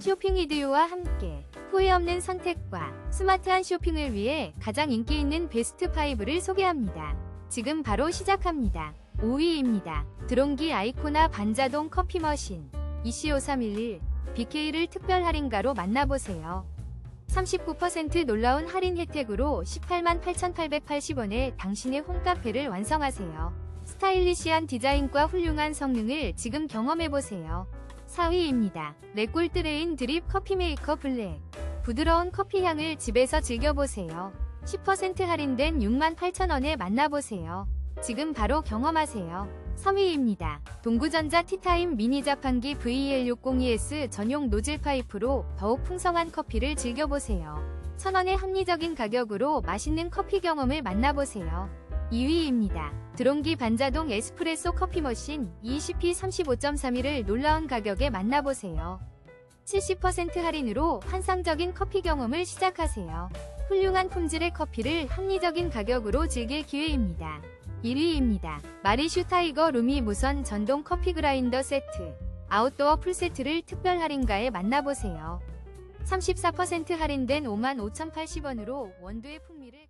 쇼핑 이디오와 함께 후회 없는 선택과 스마트한 쇼핑을 위해 가장 인기 있는 베스트 5를 소개합니다. 지금 바로 시작합니다. 5위입니다. 드론기 아이코나 반자동 커피 머신 EC5311 BK를 특별 할인가로 만나보세요. 39% 놀라운 할인 혜택으로 18만 8,880원에 당신의 홈카페를 완성하세요. 스타일리시한 디자인과 훌륭한 성능을 지금 경험해보세요. 4위입니다. 레골드레인 드립 커피 메이커 블랙. 부드러운 커피 향을 집에서 즐겨보세요. 10% 할인된 68,000원에 만나보세요. 지금 바로 경험하세요. 3위입니다. 동구전자 티타임 미니 자판기 VL602S 전용 노즐 파이프로 더욱 풍성한 커피를 즐겨보세요. 천원의 합리적인 가격으로 맛있는 커피 경험을 만나보세요. 2위입니다. 드론기 반자동 에스프레소 커피 머신 ECP 35.3를 놀라운 가격에 만나보세요. 70% 할인으로 환상적인 커피 경험을 시작하세요. 훌륭한 품질의 커피를 합리적인 가격으로 즐길 기회입니다. 1위입니다. 마리슈 타이거 루미 무선 전동 커피 그라인더 세트 아웃도어 풀세트를 특별 할인가에 만나보세요. 34% 할인된 55,080원으로 원두의 풍미를